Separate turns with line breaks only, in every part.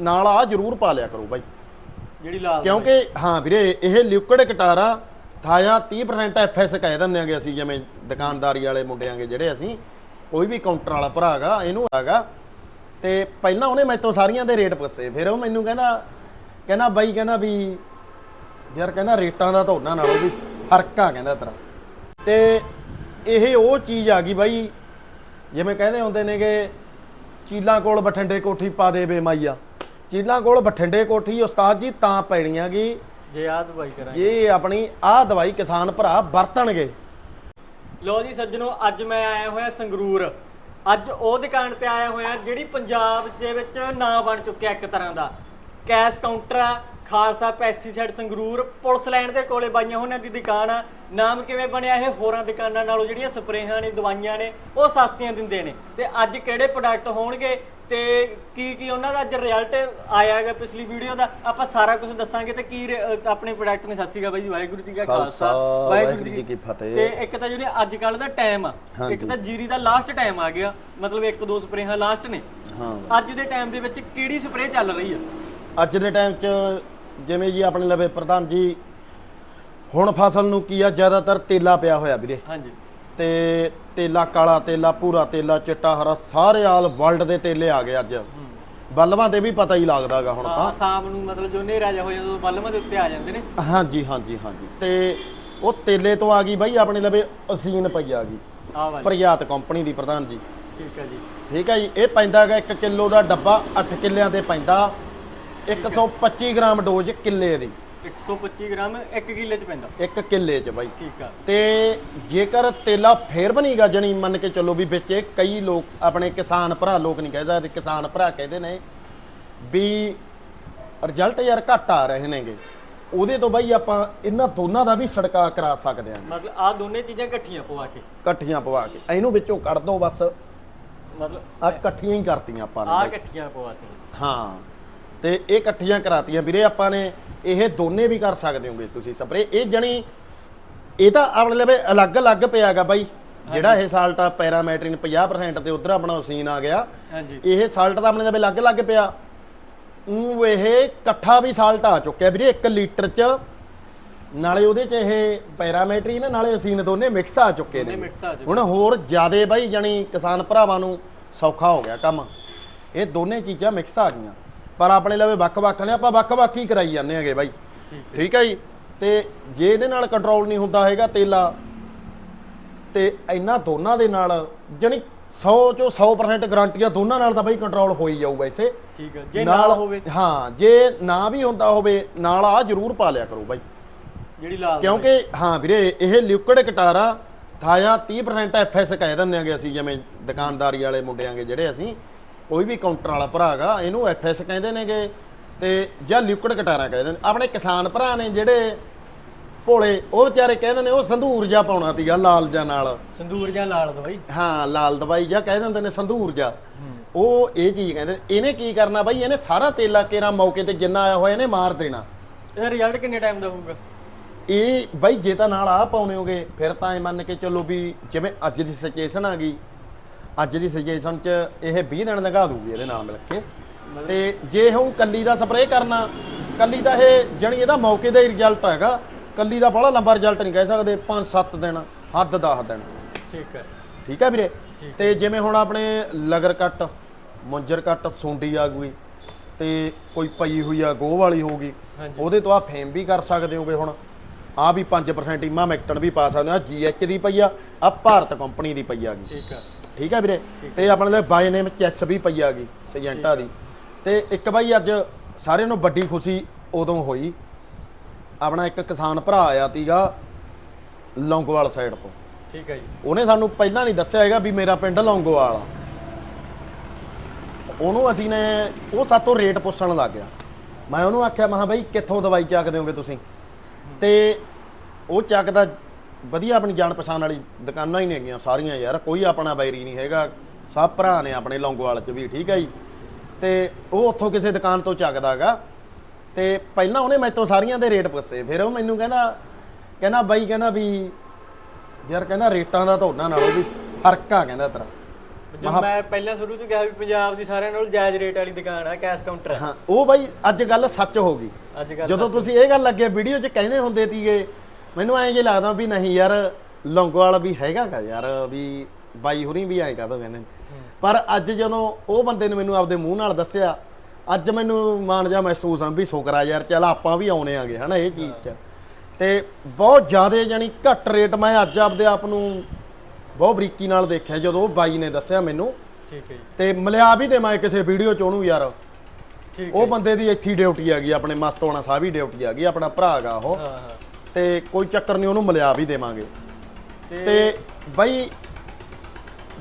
ਨਾਲ ਆ ਜ਼ਰੂਰ ਪਾ ਲਿਆ ਕਰੋ ਬਾਈ।
ਜਿਹੜੀ ਲਾਲ
ਕਿਉਂਕਿ ਹਾਂ ਵੀਰੇ ਇਹ ਲਿਕੁਇਡ ਕਟਾਰਾ ਥਾਇਆ 30% ਐਫਐਸ ਕਹਿ ਦਿੰਦੇ ਆਂਗੇ ਅਸੀਂ ਜਿਵੇਂ ਦੁਕਾਨਦਾਰੀ ਵਾਲੇ ਮੁੰਡਿਆਂਗੇ ਜਿਹੜੇ ਅਸੀਂ ਕੋਈ ਵੀ ਕਾਊਂਟਰ ਵਾਲਾ ਭਰਾ ਹੈਗਾ ਇਹਨੂੰ ਹੈਗਾ। ਤੇ ਪਹਿਲਾਂ ਉਹਨੇ ਮੈਥੋਂ ਸਾਰੀਆਂ ਦੇ ਰੇਟ ਪੁੱਛੇ। ਫਿਰ ਉਹ ਮੈਨੂੰ ਕਹਿੰਦਾ ਕਹਿੰਦਾ ਬਾਈ ਕਹਿੰਦਾ ਵੀ ਯਾਰ ਕਹਿੰਦਾ ਰੇਟਾਂ ਦਾ ਤਾਂ ਉਹਨਾਂ ਨਾਲੋਂ ਵੀ ਫ਼ਰਕ ਆ ਕਹਿੰਦਾ ਤੇਰਾ। ਤੇ ਇਹ ਉਹ ਚੀਜ਼ ਆ ਗਈ ਬਾਈ ਜਿਵੇਂ ਕਹਿੰਦੇ ਹੁੰਦੇ ਨੇਗੇ ਚੀਲਾਂ ਕੋਲ ਬਠਿੰਡੇ ਕੋਠੀ ਪਾ ਦੇ ਬੇ ਮਾਈਆ ਚੀਲਾਂ ਕੋਲ ਬਠਿੰਡੇ ਕੋਠੀ ਉਸਤਾਦ ਜੀ ਤਾਂ ਪੈਣੀ ਹੈਗੀ
ਜੇ ਆ ਦਵਾਈ ਕਰਾਂਗੇ।
ਜੇ ਆਪਣੀ ਆਹ ਦਵਾਈ ਕਿਸਾਨ ਭਰਾ ਵਰਤਣਗੇ।
ਲੋ ਜੀ ਸੱਜਣੋ ਅੱਜ ਮੈਂ ਆਇਆ ਹੋਇਆ ਸੰਗਰੂਰ। ਅੱਜ ਉਹ ਦੁਕਾਨ ਤੇ ਆਇਆ ਹੋਇਆ ਜਿਹੜੀ ਪੰਜਾਬ ਦੇ ਵਿੱਚ ਨਾਂ ਬਣ ਚੁੱਕਿਆ ਇੱਕ ਤਰ੍ਹਾਂ ਦਾ। ਕੈਸ਼ ਕਾਊਂਟਰ ਆ Khalsa pesticide Sangrur police line ਦੇ ਕੋਲੇ ਬਾਈਆਂ ਹੋਣਾਂ ਦੀ ਦੁਕਾਨ ਆ। ਨਾਮ ਕਿਵੇਂ ਬਣਿਆ ਇਹ? ਹੋਰਾਂ ਦੁਕਾਨਾਂ ਨਾਲੋਂ ਜਿਹੜੀਆਂ ਸਪਰੇਹਾਂ ਨੇ ਦਵਾਈਆਂ ਨੇ ਉਹ ਸਸਤੀਆਂ ਦਿੰਦੇ ਨੇ। ਤੇ ਅੱਜ ਕਿਹੜੇ ਪ੍ਰੋਡਕਟ ਹੋਣਗੇ ਤੇ ਕੀ ਕੀ ਉਹਨਾਂ ਦਾ ਅੱਜ ਰਿਜ਼ਲਟ ਆਇਆ ਹੈਗਾ ਪਿਛਲੀ ਵੀਡੀਓ ਦਾ? ਆਪਾਂ ਸਾਰਾ ਕੁਝ ਦੱਸਾਂਗੇ ਤੇ ਕੀ ਆਪਣੇ ਪ੍ਰੋਡਕਟ ਨੇ। ਅਕਾਲ ਬਾਈ ਜੀ ਵਾਹਿਗੁਰੂ ਜੀ ਕਾ ਖਾਲਸਾ
ਵਾਹਿਗੁਰੂ ਜੀ ਕੀ ਫਤਿਹ।
ਤੇ ਇੱਕ ਤਾਂ ਜਿਹੜੀ ਅੱਜ ਕੱਲ ਦਾ ਟਾਈਮ ਆ ਇੱਕ। ਤਾਂ ਜੀਰੀ ਦਾ ਲਾਸਟ ਟਾਈਮ ਆ ਗਿਆ। ਮਤਲਬ ਇੱਕ ਦੋ ਸਪਰੇਹਾਂ ਲਾਸਟ ਨੇ।
ਹਾਂ।
ਅੱਜ ਦੇ ਟਾਈਮ ਦੇ ਵਿੱਚ ਕਿਹੜੀ ਸਪਰੇਅ ਚੱਲ ਰਹੀ ਆ?
ਅੱਜ ਦੇ ਟਾਈਮ 'ਚ ਜਿਵੇਂ ਜੀ ਆਪਣੇ ਲਵੇ ਪ੍ਰਧਾਨ ਜੀ ਹੁਣ ਫਸਲ ਨੂੰ ਕੀ ਆ ਜ਼ਿਆਦਾਤਰ ਤੇਲਾ ਪਿਆ ਹੋਇਆ ਵੀਰੇ।
ਹਾਂਜੀ।
ਤੇ ਤੇਲਾ ਕਾਲਾ ਤੇਲਾ ਪੂਰਾ ਤੇਲਾ ਚਿੱਟਾ ਹਰਾ ਸਾਰੇ ਆਲ ਵਰਲਡ ਦੇ ਤੇਲੇ ਆ ਗਏ ਅੱਜ। ਬੱਲਵਾਂ ਤੇ ਵੀ ਪਤਾ ਹੀ ਲੱਗਦਾਗਾ ਹੁਣ ਤਾਂ।
ਸ਼ਾਮ ਨੂੰ ਮਤਲਬ ਜੋ ਹਨੇਰਾ ਜਾ ਹੋ ਜਾਂਦਾ ਉਦੋਂ ਬਲਮਾਂ ਦੇ ਉੱਤੇ ਆ ਜਾਂਦੇ ਨੇ।
ਹਾਂਜੀ ਹਾਂਜੀ ਹਾਂਜੀ। ਤੇ ਉਹ ਤੇਲੇ ਤੋਂ ਆ ਗਈ ਬਾਈ ਆਪਣੇ ਲਵੇ ਅਸੀਨ ਪਈ ਆ ਗਈ।
ਆ ਵਾਲੀ।
ਪ੍ਰਯਾਤ ਕੰਪਨੀ ਦੀ ਪ੍ਰਧਾਨ ਜੀ।
ਠੀਕ ਹੈ ਜੀ।
ਠੀਕ ਹੈ ਜੀ ਇਹ ਪੈਂਦਾ ਹੈਗਾ 1 ਕਿਲੋ ਦਾ ਡੱਬਾ 8 ਕਿੱਲਿਆਂ ਤੇ ਪੈਂਦਾ। 125 ਗ੍ਰਾਮ ਡੋਜ਼ ਕਿੱਲੇ ਦੀ।
125 ਗ੍ਰਾਮ 1 ਕਿੱਲੇ ਚ ਪੈਂਦਾ।
1 ਕਿੱਲੇ 'ਚ ਬਾਈ।
ਠੀਕ ਆ।
ਤੇ ਜੇਕਰ ਤੇਲਾ ਫੇਰ ਬਣੀਗਾ ਜਣੀ ਮੰਨ ਕੇ ਚੱਲੋ ਵੀ ਵਿੱਚ ਇਹ ਕਈ ਲੋਕ ਆਪਣੇ ਕਿਸਾਨ ਭਰਾ ਲੋਕ ਨਹੀਂ ਕਹਿੰਦਾ ਕਿਸਾਨ ਭਰਾ ਕਹਿੰਦੇ ਨੇ ਵੀ ਰਿਜ਼ਲਟ ਯਾਰ ਘੱਟ ਆ ਰਹੇ ਨੇਗੇ। ਉਹਦੇ ਤੋਂ ਬਾਈ ਆਪਾਂ ਇਹਨਾਂ ਦੋਨਾਂ ਦਾ ਵੀ ਛੜਕਾ ਕਰਾ ਸਕਦੇ ਹਾਂ।
ਮਤਲਬ ਆ ਦੋਨੇ ਚੀਜ਼ਾਂ ਇਕੱਠੀਆਂ ਪਵਾ ਕੇ।
ਇਕੱਠੀਆਂ ਪਵਾ ਕੇ। ਇਹਨੂੰ ਵਿੱਚੋਂ ਕੱਢ ਦੋ ਬਸ।
ਮਤਲਬ
ਆ ਇਕੱਠੀਆਂ ਹੀ ਕਰਤੀਆਂ ਆਪਾਂ ਨੇ
ਆ। ਇਕੱਠੀਆਂ ਪਵਾ ਕੇ।
ਹਾਂ। ਤੇ ਇਹ ਇਕੱਠੀਆਂ ਕਰਾਤੀਆਂ। ਵੀਰੇ ਆਪਾਂ ਨੇ ਇਹ ਦੋਨੇ ਵੀ ਕਰ ਸਕਦੇ ਹੋਗੇ ਤੁਸੀਂ ਸਪਰੇ। ਇਹ ਜਣੀ ਇਹ ਤਾਂ ਆਪਣੇ ਲਵੇ ਅਲੱਗ-ਅਲੱਗ ਪਿਆਗਾ ਬਾਈ। ਜਿਹੜਾ ਇਹ ਸਾਲਟ ਆ ਪੈਰਾਮੈਟਰਿਨ 50% ਤੇ ਉਧਰ ਆਪਣਾ ਉਸੀਨ ਆ ਗਿਆ।
ਹਾਂਜੀ।
ਇਹ ਸਾਲਟ ਤਾਂ ਆਪਣੇ ਲਵੇ ਅਲੱਗ-ਅਲੱਗ ਪਿਆ। ਉਹ ਇਹ ਇਕੱਠਾ ਵੀ ਸਾਲਟ ਆ ਚੁੱਕਿਆ। ਵੀਰੇ 1 ਲੀਟਰ ਚ ਨਾਲੇ ਉਹਦੇ ਚ ਇਹ ਪੈਰਾਮੈਟਰਿਨ ਨਾਲੇ ਉਸੀਨ ਦੋਨੇ ਮਿਕਸ ਆ ਚੁੱਕੇ ਨੇ। ਹੁਣ ਹੋਰ ਜਿਆਦੇ ਬਾਈ ਜਣੀ ਕਿਸਾਨ ਭਰਾਵਾਂ ਨੂੰ ਸੌਖਾ ਹੋ ਗਿਆ ਕੰਮ। ਇਹ ਦੋਨੇ ਚੀਜ਼ਾਂ ਮਿਕਸ ਆ ਗਈਆਂ। ਪਰ ਆਪਣੇ ਲਵੇ ਵੱਖ-ਵੱਖ ਨੇ ਆਪਾਂ ਵੱਖ-ਵੱਖ ਹੀ ਕਰਾਈ ਜਾਂਦੇ ਹੈਗੇ ਬਾਈ।
ਠੀਕ
ਹੈ। ਜੀ? ਤੇ ਜੇ ਇਹਦੇ ਨਾਲ ਕੰਟਰੋਲ ਨਹੀਂ ਹੁੰਦਾ ਹੈਗਾ ਤੇਲਾ ਤੇ ਇਹਨਾਂ ਦੋਨਾਂ ਦੇ ਨਾਲ ਜਣੀ 100 ਚੋਂ 100% ਗਾਰੰਟੀਆਂ ਦੋਨਾਂ ਨਾਲ ਤਾਂ ਬਾਈ ਕੰਟਰੋਲ ਹੋ ਹੀ ਜਾਊ ਵੈਸੇ।
ਠੀਕ ਆ ਜੇ ਨਾਲ ਹੋਵੇ।
ਹਾਂ ਜੇ ਨਾ ਵੀ ਹੁੰਦਾ ਹੋਵੇ ਨਾਲ ਆ ਜ਼ਰੂਰ ਪਾ ਲਿਆ ਕਰੋ ਬਾਈ।
ਜਿਹੜੀ ਲਾਲ
ਕਿਉਂਕਿ ਹਾਂ ਵੀਰੇ ਇਹ ਲਿਕੁਇਡ ਕਟਾਰਾ ਥਾਇਆ 30% ਐਫਐਸ ਕਹਿ ਦਿੰਦੇ ਆਂਗੇ ਅਸੀਂ ਜਿਵੇਂ ਦੁਕਾਨਦਾਰੀ ਵਾਲੇ ਮੁੰਡਿਆਂਗੇ ਜਿਹੜੇ ਅਸੀਂ। ਕੋਈ ਵੀ ਕਾਊਂਟਰ ਵਾਲਾ ਭਰਾ ਹੈਗਾ ਇਹਨੂੰ ਐਫਐਸ ਕਹਿੰਦੇ ਨੇਗੇ ਤੇ ਜਾਂ ਲਿਕੁਇਡ ਕਟਾਰਾ ਕਹਿੰਦੇ ਨੇ। ਆਪਣੇ ਕਿਸਾਨ ਭਰਾ ਨੇ ਜਿਹੜੇ ਭੋਲੇ ਉਹ ਵਿਚਾਰੇ ਕਹਿੰਦੇ ਨੇ ਉਹ ਸੰਧੂਰ ਜਾਂ ਪਾਉਣਾ ਸੀਗਾ ਲਾਲ ਜਾਂ ਨਾਲ।
ਸੰਦੂਰ ਜਾਂ ਲਾਲ ਦਵਾਈ?
ਹਾਂ ਲਾਲ ਦਵਾਈ ਜਾਂ ਕਹਿ ਦਿੰਦੇ ਨੇ ਸੰਧੂਰ ਜਾਂ ਉਹ ਇਹ ਚੀਜ਼ ਕਹਿੰਦੇ ਨੇ। ਇਹਨੇ ਕੀ ਕਰਨਾ ਬਾਈ? ਇਹਨੇ ਸਾਰਾ ਤੇਲਾ ਕੇਰਾ ਮੌਕੇ ਤੇ ਜਿੰਨਾ ਆਇਆ ਹੋਇਆ ਇਹਨੇ ਮਾਰ ਦੇਣਾ।
ਇਹਦਾ ਰਿਜ਼ਲਟ ਕਿੰਨੇ ਟਾਈਮ ਦਾ ਹੋਊਗਾ?
ਇਹ ਬਾਈ ਜੇ ਤਾਂ ਨਾਲ ਆ ਪਾਉਣੇ ਹੋਗੇ ਫਿਰ ਤਾਂ ਇਹ ਮੰਨ ਕੇ ਚੱਲੋ ਵੀ ਜਿਵੇਂ ਅੱਜ ਦੀ ਸਿਚੁਏਸ਼ਨ ਆ ਗਈ ਅੱਜ ਦੀ ਸਿਚੁਏਸ਼ਨ 'ਚ ਇਹ 20 ਦਿਨ ਲੰਘਾ ਦੂਗੀ ਇਹਦੇ ਨਾਲ ਮਿਲ ਕੇ। ਤੇ ਜੇ ਹੁਣ ਕੱਲੀ ਦਾ ਸਪਰੇਅ ਕਰਨਾ ਕੱਲੀ ਦਾ ਇਹ ਜਣੀ ਇਹਦਾ ਮੌਕੇ ਦਾ ਹੀ ਰਿਜ਼ਲਟ ਹੈਗਾ ਕੱਲੀ ਦਾ ਬੜਾ ਲੰਬਾ ਰਿਜ਼ਲਟ ਨਹੀਂ ਕਹਿ ਸਕਦੇ 5-7 ਦਿਨ ਹੱਦ 10 ਦਿਨ।
ਠੀਕ ਹੈ।
ਠੀਕ ਹੈ ਵੀਰੇ? ਤੇ ਜਿਵੇਂ ਹੁਣ ਆਪਣੇ ਲਗਰ ਕੱਟ ਮੁੰਜਰ ਕੱਟ ਸੁੰਡੀ ਆ ਗਈ ਤੇ ਕੋਈ ਪਈ ਹੋਈ ਆ ਗੋਹ ਵਾਲੀ ਹੋਊਗੀ
ਹਾਂਜੀ।
ਉਹਦੇ ਤੋਂ ਆ ਫੇਮ ਵੀ ਕਰ ਸਕਦੇ ਹੋਗੇ ਹੁਣ। ਆ ਵੀ 5% ਇਮਾ ਮੈਕਟਨ ਵੀ ਪਾ ਸਕਦੇ ਹੋ ਆ ਜੀਐਚ ਦੀ ਪਈ ਆ ਆ ਭਾਰਤ ਕੰਪਨੀ ਦੀ ਪਈ ਆ। ਗਈ
ਠੀਕ ਆ
ਠੀਕ ਹੈ ਵੀਰੇ? ਤੇ ਆਪਣੇ ਲਈ ਬਾਈ ਨੇਮ ਚੈਸ ਵੀ ਪਈ ਆ ਗਈ ਸਜੈਂਟਾ ਦੀ। ਤੇ ਇੱਕ ਬਾਈ ਅੱਜ ਸਾਰਿਆਂ ਨੂੰ ਵੱਡੀ ਖੁਸ਼ੀ ਉਦੋਂ ਹੋਈ। ਆਪਣਾ ਇੱਕ ਕਿਸਾਨ ਭਰਾ ਆਇਆ ਤੀਗਾ ਲੌਂਗੋਵਾਲ ਸਾਈਡ ਤੋਂ।
ਠੀਕ ਹੈ ਜੀ।
ਉਹਨੇ ਸਾਨੂੰ ਪਹਿਲਾਂ ਨਹੀਂ ਦੱਸਿਆ ਹੈਗਾ ਵੀ ਮੇਰਾ ਪਿੰਡ ਲੌਂਗੋਵਾਲ ਆ। ਉਹਨੂੰ ਅਸੀਂ ਨੇ ਉਹ ਸਾਤੋਂ ਰੇਟ ਪੁੱਛਣ ਲੱਗ ਗਿਆ। ਮੈਂ ਉਹਨੂੰ ਆਖਿਆ ਮਹਾ ਬਾਈ ਕਿੱਥੋਂ ਦਵਾਈ ਚੱਕਦੇ ਹੋਗੇ ਤੁਸੀਂ? ਤੇ ਉਹ ਚੱਕਦਾ ਵਧੀਆ ਆਪਣੀ ਜਾਣ ਪਛਾਣ ਵਾਲੀ ਦੁਕਾਨਾਂ ਹੀ ਨੇ ਹੈਗੀਆਂ ਸਾਰੀਆਂ ਯਾਰ ਕੋਈ ਆਪਣਾ ਬੈਰੀ ਨਹੀਂ ਹੈਗਾ। ਸਭ ਭਰਾ ਨੇ ਆਪਣੇ ਲੌਂਗੋਵਾਲ ਚ ਵੀ ਠੀਕ ਹੈ ਜੀ? ਤੇ ਉਹ ਉੱਥੋਂ ਕਿਸੇ ਦੁਕਾਨ ਤੋਂ ਚੱਕਦਾ ਹੈਗਾ ਤੇ ਪਹਿਲਾਂ ਉਹਨੇ ਮੈਥੋਂ ਸਾਰੀਆਂ ਦੇ ਰੇਟ ਪੁੱਛੇ ਫਿਰ ਉਹ ਮੈਨੂੰ ਕਹਿੰਦਾ ਕਹਿੰਦਾ ਬਾਈ ਕਹਿੰਦਾ ਵੀ ਯਾਰ ਕਹਿੰਦਾ ਰੇਟਾਂ ਦਾ ਤਾਂ ਉਹਨਾਂ ਨਾਲੋਂ ਵੀ ਫ਼ਰਕ ਆ ਕਹਿੰਦਾ ਤੇਰਾ।
ਜੋ ਮੈਂ ਪਹਿਲਾਂ ਸ਼ੁਰੂ ਤੋਂ ਕਿਹਾ ਵੀ ਪੰਜਾਬ ਦੀ ਸਾਰਿਆਂ ਨਾਲੋਂ ਜਾਇਜ਼ ਰੇਟ ਵਾਲੀ ਦੁਕਾਨ ਆ ਕੈਸ਼ ਕਾਊਂਟਰ
ਹਾਂ ਉਹ ਬਾਈ ਅੱਜ ਗੱਲ ਸੱਚ ਹੋ ਗਈ। ਜਦੋਂ ਤੁਸੀਂ ਇਹ ਗੱਲ ਅੱਗੇ ਵੀਡੀਓ 'ਚ ਕਹਿੰਦੇ ਹੁੰਦੇ ਸੀਗੇ ਮੈਨੂੰ ਐਂ ਜੇ ਲੱਗਦਾ ਵੀ ਨਹੀਂ ਯਾਰ ਲੌਂਗੋਵਾਲ ਵੀ ਹੈਗਾਗਾ ਯਾਰ ਵੀ ਬਾਈ ਹੁਰੀ ਵੀ ਐਂ ਕਹਿੰਦੇ ਨੇ। ਪਰ ਅੱਜ ਜਦੋਂ ਉਹ ਬੰਦੇ ਨੇ ਮੈਨੂੰ ਆਪਦੇ ਮੂੰਹ ਨਾਲ ਦੱਸਿਆ ਅੱਜ ਮੈਨੂੰ ਮਾਣ ਜਾ ਮਹਿਸੂਸ ਆ ਵੀ ਸ਼ੁਕਰਾ ਯਾਰ ਚੱਲ ਆਪਾਂ ਵੀ ਆਉਣੇ ਆਗੇ ਹਨਾ ਇਹ ਚੀਜ਼ 'ਚ। ਤੇ ਬਹੁਤ ਜ਼ਿਆਦਾ ਜਾਨੀ ਘੱਟ ਰੇਟ ਮੈਂ ਅੱਜ ਆਪਦੇ ਆਪ ਨੂੰ ਬਹੁਤ ਬਰੀਕੀ ਨਾਲ ਦੇਖਿਆ ਜਦੋਂ ਉਹ ਬਾਈ ਨੇ ਦੱਸਿਆ ਮੈਨੂੰ।
ਠੀਕ ਹੈ ਜੀ।
ਤੇ ਮਿਲਿਆ ਵੀ ਤੇ ਮੈਂ ਕਿਸੇ ਵੀਡੀਓ 'ਚ ਉਹਨੂੰ ਯਾਰ।
ਠੀਕ
ਉਹ ਬੰਦੇ ਦੀ ਇੱਥੇ ਡਿਊਟੀ ਆ ਗਈ ਆਪਣੇ ਮਸਤੋਣਾ ਸਾਹਿਬ ਹੀ ਡਿਊਟੀ ਆ ਗਈ ਆਪਣਾ ਭਰਾ ਹੈਗਾ ਉਹ।
ਹਾਂ ਹਾਂ।
ਤੇ ਕੋਈ ਚੱਕਰ ਨਹੀਂ ਉਹਨੂੰ ਮਿਲਿਆ ਵੀ ਦੇਵਾਂਗੇ।
ਤੇ
ਬਾਈ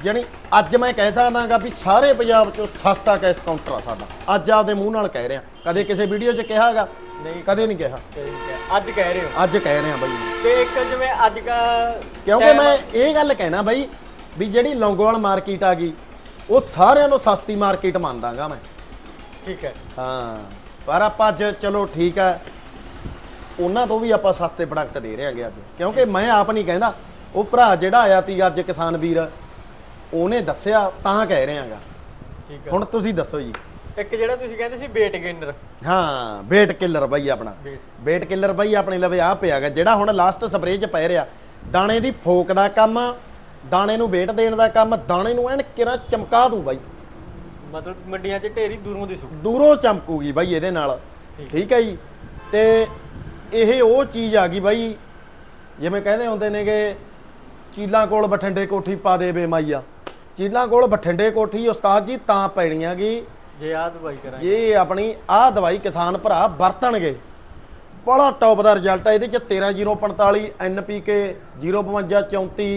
ਜਾਣੀ ਅੱਜ ਮੈਂ ਕਹਿ ਸਕਦਾਗਾ ਵੀ ਸਾਰੇ ਪੰਜਾਬ ਚੋਂ ਸਸਤਾ ਕੈਸ਼ ਕਾਊਂਟਰ ਆ ਸਾਡਾ। ਅੱਜ ਆਪਦੇ ਮੂੰਹ ਨਾਲ ਕਹਿ ਰਿਹਾ। ਕਦੇ ਕਿਸੇ ਵੀਡੀਓ 'ਚ ਕਿਹਾਗਾ
ਨਹੀਂ
ਕਦੇ ਨਹੀਂ ਕਿਹਾ।
ਹੈ ਅੱਜ ਕਹਿ ਰਹੇ ਹੋ।
ਅੱਜ ਕਹਿ ਰਿਹਾ ਬਾਈ।
ਤੇ ਇੱਕ ਜਿਵੇਂ ਅੱਜ ਕਾ
ਕਿਉਂਕਿ ਮੈਂ ਇਹ ਗੱਲ ਕਹਿਣਾ ਬਾਈ ਵੀ ਜਿਹੜੀ ਲੌਂਗੋਵਾਲ ਮਾਰਕੀਟ ਆ ਗਈ ਉਹ ਸਾਰਿਆਂ ਨੂੰ ਸਸਤੀ ਮਾਰਕੀਟ ਮੰਨਦਾਗਾ ਮੈਂ।
ਠੀਕ ਹੈ।
ਹਾਂ ਪਰ ਆਪਾਂ ਅੱਜ ਚਲੋ ਠੀਕ ਹੈ ਉਹਨਾਂ ਤੋਂ ਵੀ ਆਪਾਂ ਸਸਤੇ ਪ੍ਰੋਡਕਟ ਦੇ ਰਹੇ ਹਾਂਗੇ ਅੱਜ। ਕਿਉਂਕਿ ਮੈਂ ਆਪ ਨਹੀਂ ਕਹਿੰਦਾ ਉਹ ਭਰਾ ਜਿਹੜਾ ਆਇਆ ਤੀ ਅੱਜ ਕਿਸਾਨ ਵੀਰ ਉਹਨੇ ਦੱਸਿਆ ਤਾਂ ਕਹਿ ਰਹੇ ਹਾਂਗਾ।
ਠੀਕ ਹੈ
ਹੁਣ ਤੁਸੀਂ ਦੱਸੋ ਜੀ।
ਇੱਕ ਜਿਹੜਾ ਤੁਸੀਂ ਕਹਿੰਦੇ ਸੀ ਵੇਟ ਗੇਨਰ
ਹਾਂ ਵੇਟ ਕਿਲਰ ਬਾਈ ਆਪਣਾ।
ਵੇਟ
ਕਿਲਰ ਬਾਈ ਆਪਣੇ ਲਵੇ ਆ ਪਿਆਗਾ ਜਿਹੜਾ ਹੁਣ ਲਾਸਟ ਸਪਰੇਅ ਚ ਪੈ ਰਿਹਾ। ਦਾਣੇ ਦੀ ਫੋਕ ਦਾ ਕੰਮ ਦਾਣੇ ਨੂੰ ਵੇਟ ਦੇਣ ਦਾ ਕੰਮ ਦਾਣੇ ਨੂੰ ਐਨ ਕਿਰਾ ਚਮਕਾ ਦੂ ਬਾਈ।
ਮਤਲਬ ਮੰਡੀਆਂ 'ਚ ਢੇਰੀ ਦੂਰੋਂ ਦਿਸੂ
ਦੂਰੋਂ ਚਮਕੂਗੀ ਬਾਈ ਇਹਦੇ ਨਾਲ।
ਠੀਕ
ਹੈ ਜੀ। ਤੇ ਇਹ ਉਹ ਚੀਜ਼ ਆ ਗਈ ਬਾਈ ਜਿਵੇਂ ਕਹਿੰਦੇ ਹੁੰਦੇ ਨੇਗੇ ਚੀਲਾਂ ਕੋਲ ਬਠਿੰਡੇ ਕੋਠੀ ਪਾ ਦੇ ਬੇਮਾਈਆ। ਚੀਲਾਂ ਕੋਲ ਬਠਿੰਡੇ ਕੋਠੀ ਉਸਤਾਦ ਜੀ ਤਾਂ ਪੈਣੀਆਂ ਗੀ।
ਜੇ ਆਹ ਦਵਾਈ ਕਰਾਂਗੇ।
ਜੇ ਆਪਣੀ ਆਹ ਦਵਾਈ ਕਿਸਾਨ ਭਰਾ ਵਰਤਣਗੇ। ਬੜਾ ਟੌਪ ਦਾ ਰਿਜ਼ਲਟ ਹੈ ਇਹਦੇ ਚ 13045 NPK 052 34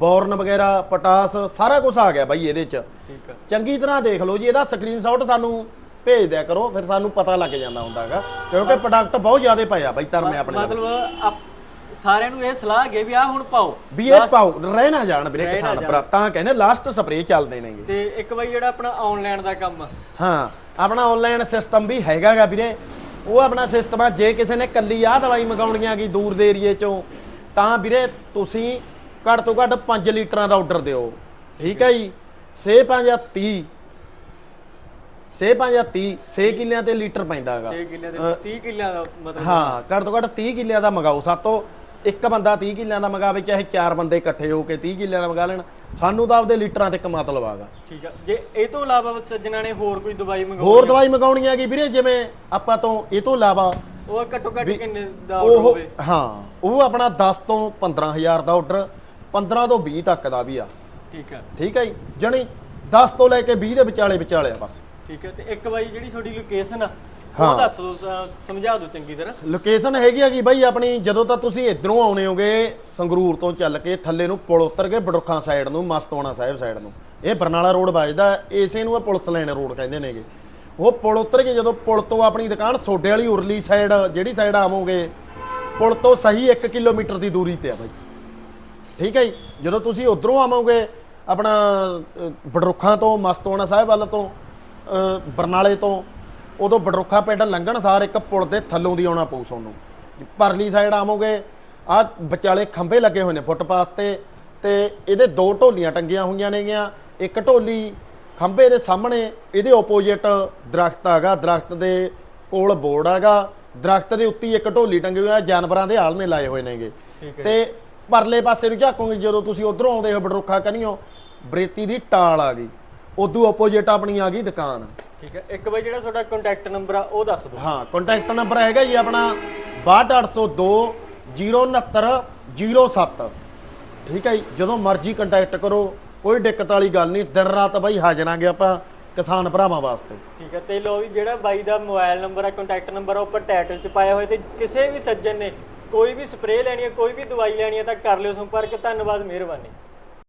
ਬੋਰਨ ਵਗੈਰਾ ਪੋਟਾਸ ਸਾਰਾ ਕੁਝ ਆ ਗਿਆ ਬਾਈ ਇਹਦੇ ਚ।
ਠੀਕ
ਚੰਗੀ ਤਰ੍ਹਾਂ ਦੇਖ ਲਓ ਜੀ ਇਹਦਾ ਸਕਰੀਨਸ਼ਾਟ ਸਾਨੂੰ ਭੇਜ ਦਿਆ ਕਰੋ ਫਿਰ ਸਾਨੂੰ ਪਤਾ ਲੱਗ ਜਾਂਦਾ ਹੁੰਦਾਗਾ। ਕਿਉਂਕਿ ਪ੍ਰੋਡਕਟ ਬਹੁਤ ਜ਼ਿਆਦਾ ਪਏ ਆ ਬਾਈ ਧਰਮੇ ਆਪਣੇ ਨਾਲ।
ਮਤਲਬ ਆਪ- ਸਾਰਿਆਂ ਨੂੰ ਇਹ ਸਲਾਹ ਹੈ ਵੀ ਆਹ ਹੁਣ ਪਾਓ।
ਵੀ ਇਹ ਪਾਓ ਰਹਿ ਨਾ ਜਾਣ ਵੀਰੇ
ਰਹਿ ਨਾ
ਕਿਸਾਨ। ਭਰਾ ਤਾਂ ਕਹਿੰਦੇ ਲਾਸਟ ਸਪਰੇਅ ਚੱਲਦੇ ਨੇਗੇ
ਤੇ ਇੱਕ ਬਾਈ ਜਿਹੜਾ ਆਪਣਾ ਆਨਲਾਈਨ ਦਾ ਕੰਮ। ਆ,
ਹਾਂ ਆਪਣਾ ਆਨਲਾਈਨ ਸਿਸਟਮ ਵੀ ਹੈਗਾਗਾ ਵੀਰੇ। ਉਹ ਆਪਣਾ ਸਿਸਟਮ ਆ ਜੇ ਕਿਸੇ ਨੇ ਕੱਲੀ ਆਹ ਦਵਾਈ ਮੰਗਾਉਣੀ ਆ ਦੂਰ ਦੇ ਏਰੀਏ ਚੋਂ ਤਾਂ ਵੀਰੇ ਤੁਸੀਂ ਘੱਟ ਤੋਂ ਘੱਟ 5 ਲੀਟਰਾਂ ਦਾ ਆਰਡਰ ਦਿਓ। ਠੀਕ ਹੈ ਜੀ? ਸੇ 5 ਜਾਂ 30 ਸੇ 5 ਜਾਂ 30 6 ਕਿੱਲਿਆਂ ਤੇ ਲੀਟਰ ਪੈਂਦਾ ਹੈਗਾ।
6 ਕਿੱਲਿਆਂ ਦੇ 30 ਕਿੱਲਿਆਂ ਦਾ ਮਤਲਬ
ਹਾਂ ਘੱਟ ਤੋਂ ਘੱਟ 30 ਕਿੱਲਿਆਂ ਦਾ ਮੰਗਾਓ ਸਾਤੋਂ ਇੱਕ ਬੰਦਾ 30 ਕਿੱਲਿਆਂ ਦਾ ਮੰਗਾਵੇ ਚਾਹੇ ਚਾਰ ਬੰਦੇ ਇਕੱਠੇ ਹੋ ਕੇ 30 ਕਿੱਲਿਆਂ ਦਾ ਮੰਗਾ ਲੈਣ। ਸਾਨੂੰ ਤਾਂ ਆਪਦੇ ਲੀਟਰਾਂ ਤੇ ਇੱਕ ਮਤਲਬ ਆਗਾ
ਠੀਕ ਆ। ਜੇ ਇਹ ਤੋਂ ਇਲਾਵਾ ਸੱਜਣਾ ਨੇ ਹੋਰ ਕੋਈ ਦਵਾਈ ਮੰਗਾਉਣੀ
ਹੋਰ ਦਵਾਈ ਮੰਗਾਉਣੀ ਹੈਗੀ ਵੀਰੇ ਜਿਵੇਂ ਆਪਾਂ ਤੋਂ ਇਹ ਤੋਂ ਇਲਾਵਾ
ਉਹ ਘੱਟੋ ਘੱਟ ਕਿੰਨੇ ਦਾ
ਉਹ
ਹੋਵੇ?
ਹਾਂ ਉਹ ਆਪਣਾ 10 ਤੋਂ 15000 ਦਾ ਆਰਡਰ 15 ਤੋਂ 20 ਤੱਕ ਦਾ ਵੀ ਆ।
ਠੀਕ ਆ।
ਠੀਕ ਹੈ ਜੀ? ਜਣੀ 10 ਤੋਂ ਲੈ ਕੇ 20 ਦੇ ਵਿਚਾਲੇ ਵਿਚਾਲੇ ਆ ਬਸ।
ਠੀਕ ਹੈ ਤੇ ਇੱਕ ਬਾਈ ਜਿਹੜੀ ਤੁਹਾਡੀ ਲੋਕੇਸ਼ਨ ਆ
ਹਾਂ।
ਉਹ ਦੱਸ ਦਿਓ ਸ- ਸਮਝਾ ਦਿਓ ਚੰਗੀ ਤਰ੍ਹਾਂ।
ਲੋਕੇਸ਼ਨ ਹੈਗੀ ਹੈਗੀ ਬਾਈ ਆਪਣੀ ਜਦੋਂ ਤਾਂ ਤੁਸੀਂ ਇਧਰੋਂ ਆਉਣੇ ਹੋਗੇ ਸੰਗਰੂਰ ਤੋਂ ਚੱਲ ਕੇ ਥੱਲੇ ਨੂੰ ਪੁਲ ਉਤਰ ਕੇ ਬੜੁੱਖਾਂ ਸਾਈਡ ਨੂੰ ਮਸਤੋਣਾ ਸਾਹਿਬ ਸਾਈਡ ਨੂੰ। ਇਹ ਬਰਨਾਲਾ ਰੋਡ ਵੱਜਦਾ ਇਸੇ ਨੂੰ ਇਹ ਪੁਲਿਸ ਲਾਈਨ ਰੋਡ ਕਹਿੰਦੇ ਨੇਗੇ। ਉਹ ਪੁਲ ਉਤਰ ਕੇ ਜਦੋਂ ਪੁਲ ਤੋਂ ਆਪਣੀ ਦੁਕਾਨ ਸੋਡੇ ਵਾਲੀ ਉਰਲੀ ਸਾਈਡ ਜਿਹੜੀ ਸਾਈਡ ਆਵੋਗੇ ਪੁਲ ਤੋਂ ਸਹੀ 1 ਕਿਲੋਮੀਟਰ ਦੀ ਦੂਰੀ ਤੇ ਆ ਬਾਈ। ਠੀਕ ਹੈ ਜੀ? ਜਦੋਂ ਤੁਸੀਂ ਉਧਰੋਂ ਆਵੋਗੇ ਆਪਣਾ ਅ, ਤੋਂ ਮਸਤੋਣਾ ਸਾਹਿਬ ਵੱਲ ਤੋਂ ਬਰਨਾਲੇ ਤੋਂ ਉਦੋਂ ਬੜਰੁੱਖਾ ਪਿੰਡ ਲੰਘਣ ਸਾਰ ਇੱਕ ਪੁਲ ਦੇ ਥੱਲੋਂ ਦੀ ਆਉਣਾ ਪਊ ਤੁਹਾਨੂੰ ਪਰਲੀ ਸਾਈਡ ਆਵੋਗੇ ਆ ਵਿਚਾਲੇ ਖੰਭੇ ਲੱਗੇ ਹੋਏ ਨੇ ਫੁੱਟਪਾਥ ਤੇ ਤੇ ਇਹਦੇ ਦੋ ਢੋਲੀਆਂ ਟੰਗੀਆਂ ਹੋਈਆਂ ਨੇਗੀਆਂ। ਇੱਕ ਢੋਲੀ ਖੰਭੇ ਦੇ ਸਾਹਮਣੇ ਇਹਦੇ ਆਪੋਜੀਟ ਦਰਖਤ ਹੈਗਾ ਦਰਖਤ ਦੇ ਕੋਲ ਬੋਰਡ ਹੈਗਾ। ਦਰਖਤ ਦੇ ਉੱਤੇ ਇੱਕ ਢੋਲੀ ਟੰਗੀ ਹੋਈ ਹੈ ਜਾਨਵਰਾਂ ਦੇ ਨੇ ਲਾਏ ਹੋਏ ਨੇਗੇ। ਤੇ ਪਰਲੇ ਪਾਸੇ ਨੂੰ ਝਾਕੋਗੇ ਜਦੋਂ ਤੁਸੀਂ ਉਧਰੋਂ ਆਉਂਦੇ ਹੋ ਬੜਰੁੱਖਾ ਕਨੀਓ ਬਰੇਤੀ ਦੀ ਟਾਲ ਆ ਗਈ। ਉਦੋਂ ਆਪੋਜੀਟ ਆਪਣੀ ਆ ਗਈ ਦੁਕਾਨ।
ਠੀਕ ਹੈ ਇੱਕ ਬਾਈ ਜਿਹੜਾ ਤੁਹਾਡਾ ਕੰਟੈਕਟ ਨੰਬਰ ਆ ਉਹ ਦੱਸ ਦਿਓ।
ਹਾਂ ਕੰਟੈਕਟ ਨੰਬਰ ਹੈਗਾ ਜੀ ਆਪਣਾ 62802 069 07 ਠੀਕ ਹੈ ਜੀ ਜਦੋਂ ਮਰਜ਼ੀ ਕੰਟੈਕਟ ਕਰੋ ਕੋਈ ਦਿੱਕਤ ਵਾਲੀ ਗੱਲ ਨਹੀਂ ਦਿਨ ਰਾਤ ਬਾਈ ਹਾਜ਼ਰਾਂਗੇ ਆਪਾਂ ਕਿਸਾਨ ਭਰਾਵਾਂ ਵਾਸਤੇ।
ਠੀਕ ਹੈ ਤੇ ਲੋ ਵੀ ਜਿਹੜਾ ਬਾਈ ਦਾ ਮੋਬਾਈਲ ਨੰਬਰ ਹੈ ਕੰਟੈਕਟ ਨੰਬਰ ਆ ਉੱਪਰ ਟਾਈਟਲ 'ਚ ਪਾਇਆ ਹੋਇਆ ਤੇ ਕਿਸੇ ਵੀ ਸੱਜਣ ਨੇ ਕੋਈ ਵੀ ਸਪਰੇਅ ਲੈਣੀ ਹੈ ਕੋਈ ਵੀ ਦਵਾਈ ਲੈਣੀ ਹੈ ਤਾਂ ਕਰ ਲਿਓ ਸੰਪਰਕ ਧੰਨਵਾਦ ਮਿਹਰਬਾਨੀ।